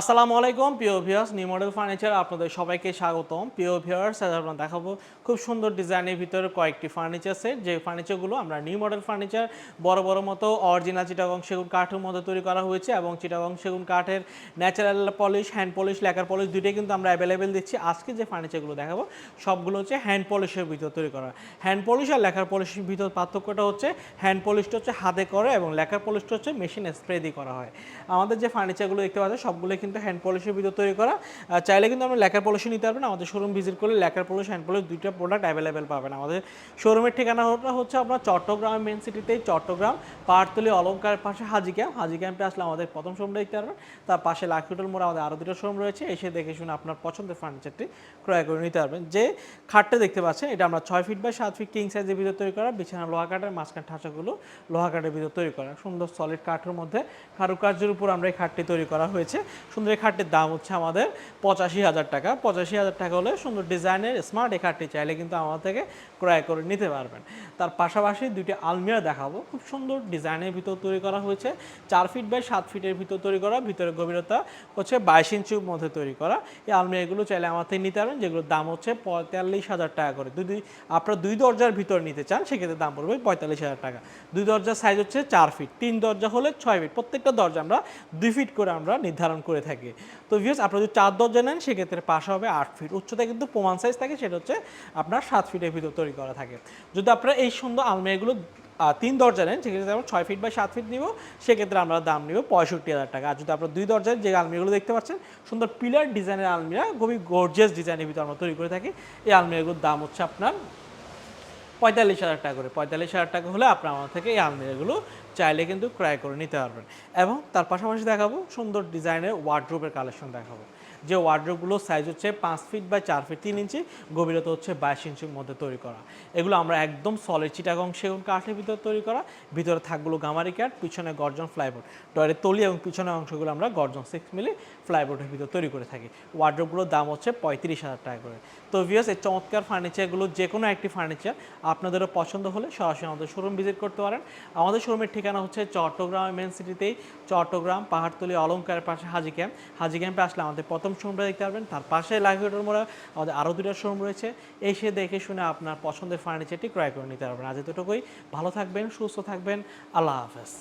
আসসালামু আলাইকুম, প্রিয় ভিউয়ার্স নিউ মডেল ফার্নিচার আপনাদের সবাইকে স্বাগতম। প্রিয় ভিউয়ার্স আজ আমরা দেখাবো খুব সুন্দর ডিজাইনের ভিতরে কয়েকটি ফার্নিচার সেট যে ফার্নিচারগুলো আমরা নিউ মডেল ফার্নিচার বড় বড় মতো অরিজিনাল চিটাগং সেগুন কাঠের মধ্যে তৈরি করা হয়েছে এবং চিটাগং সেগুন কাঠের natural polish hand polish lacquer polish দুইটাই কিন্তু আমরা অ্যাভেলেবেল দিচ্ছি। আজকে যে ফার্নিচারগুলো দেখাবো, সবগুলো হচ্ছে হ্যান্ড পলিশের ভিতর তৈরি করা। হ্যান্ড পলিশ আর লেখার পলিশের ভিতর পার্থক্যটা হচ্ছে হ্যান্ড পলিশটা হচ্ছে হাতে করে এবং লেখার পলিশটা হচ্ছে মেশিন স্প্রে দিয়ে করা হয়। আমাদের যে ফার্নিচারগুলো দেখতে পাচ্ছেন সবগুলো কিন্তু হ্যান্ড পলিশের ভিতর তৈরি করা। চাইলে কিন্তু আমরা লেখার পলিশই নিতে পারবেন। আমাদের শোরুম ভিজিট করলে লেখার পলিশ হ্যান্ড পলিশ দুইটা প্রোডাক্ট অ্যাভেলেবেল পাবেন। আমাদের শোরুমের ঠিকানাটা হচ্ছে আপনার চট্টগ্রাম মেন সিটিতে চট্টগ্রাম পাহাড়তলি অলঙ্কারের পাশে হাজি ক্যাম্প হাজি ক্যাম্পে আসলে আমাদের প্রথম শোরুম দেখতে পারবেন। তার পাশে লাকি হোটেল মোড়ে আমাদের আরও দুটো শোরুম রয়েছে। এসে দেখে শুনে আপনার পছন্দের ফার্নিচারটি ক্রয় করে নিতে পারবেন। যে খাটটা দেখতে পাচ্ছেন, এটা আমরা ছয় ফিট বাই সাত ফিট কিং সাইজের ভিতর তৈরি করা। বিছানা, লোহা কাঠের মাঝখান ঠাঁচাগুলো লোহা কাঠের ভিতর তৈরি করা। সুন্দর সলিড কাঠের মধ্যে কারুকার্যের উপর আমরা এই খাটটি তৈরি করা হয়েছে। সুন্দর এই খাটটির দাম হচ্ছে আমাদের পঁচাশি হাজার টাকা। পঁচাশি হাজার টাকা হলে সুন্দর ডিজাইনের স্মার্ট এই খাটটি চাইলে কিন্তু আমার থেকে ক্রয় করে নিতে পারবেন। তার পাশাপাশি দুইটি আলমিরা দেখাবো। খুব সুন্দর ডিজাইনের ভিতর তৈরি করা হয়েছে। চার ফিট বাই সাত ফিটের ভিতর তৈরি করা, ভিতরে গভীরতা হচ্ছে বাইশ ইঞ্চির মধ্যে তৈরি করা। এই আলমিরাগুলো চাইলে আমার থেকে নিতে পারবেন, যেগুলোর দাম হচ্ছে পঁয়তাল্লিশ হাজার টাকা করে। দুই আপনারা দুই দরজার ভিতর নিতে চান, সেক্ষেত্রে দাম পড়বে পঁয়তাল্লিশ হাজার টাকা। দুই দরজার সাইজ হচ্ছে চার ফিট তিন দরজা হলে ছয় ফিট প্রত্যেকটা দরজা আমরা দুই ফিট করে আমরা নির্ধারণ করে থাকি। তো ভিউস আপনারা যদি চার দরজা নেন, সেক্ষেত্রে পাশে হবে আট ফিট উচ্চতা কিন্তু প্রমাণ সাইজ থাকে, সেটা হচ্ছে আপনার সাত ফিটের ভিতর তৈরি করা থাকে। যদি আপনারা এই সুন্দর আলমারিগুলো তিন দরজা নেন, সেক্ষেত্রে আমরা ছয় ফিট বা সাত ফিট নিব। সেক্ষেত্রে আমরা দাম নিব পঁয়ষট্টি হাজার টাকা। আর যদি আপনারা দুই দরজার যে আলমিরাগুলো দেখতে পাচ্ছেন, সুন্দর পিলার ডিজাইনের আলমিরা, খুবই গর্জিয়াস ডিজাইনের ভিতর আমরা তৈরি করে থাকি। এই আলমিরাগুলোর দাম হচ্ছে আপনার পঁয়তাল্লিশ হাজার টাকা করে। পঁয়তাল্লিশ হাজার টাকা হলে আপনার আমার থেকে এই আলমিরাগুলো চাইলে কিন্তু ক্রয় করে নিতে পারবেন। এবং তার পাশাপাশি দেখাবো, সুন্দর ডিজাইনের ওয়ার্ড্রোবের কালেকশন দেখাবো। যে ওয়ার্ড্রোবগুলো সাইজ হচ্ছে পাঁচ ফিট বাই চার ফিট তিন ইঞ্চি, গভীরতা হচ্ছে বাইশ ইঞ্চির মধ্যে তৈরি করা। এগুলো আমরা একদম সলিড চিটাগং সেগুন কাঠের ভিতরে তৈরি করা। ভিতরে থাকগুলো গামারি কাঠ পিছনে গর্জন ফ্লাইবোর্ড টয়ের তলি এবং পিছনের অংশগুলো আমরা গর্জন সিক্স মিলি ফ্লাইবোর্ডের ভিতরে তৈরি করে থাকি। ওয়ার্ড্রোবগুলোর দাম হচ্ছে পঁয়ত্রিশ হাজার টাকা করে। তো ভিউয়ার্স এই চমৎকার ফার্নিচারগুলো যে কোনো একটি ফার্নিচার আপনাদেরও পছন্দ হলে সরাসরি আমাদের শোরুম ভিজিট করতে পারেন। আমাদের শোরুমের ঠিকানা হচ্ছে চট্টগ্রাম মেন সিটিতেই চট্টগ্রাম, পাহাড়তলি অলঙ্কারের পাশে হাজি ক্যাম্প হাজি ক্যাম্পে আসলে আমাদের প্রথম শোরুমটা দেখতে পারবেন। তার পাশে লাইভেটার মোড়া আমাদের আরও দুটা শোরুম রয়েছে। এসে দেখে শুনে আপনার পছন্দের ফার্নিচারটি ক্রয় করে নিতে পারবেন। আজ এতটুকুই। ভালো থাকবেন, সুস্থ থাকবেন। আল্লাহ হাফেজ।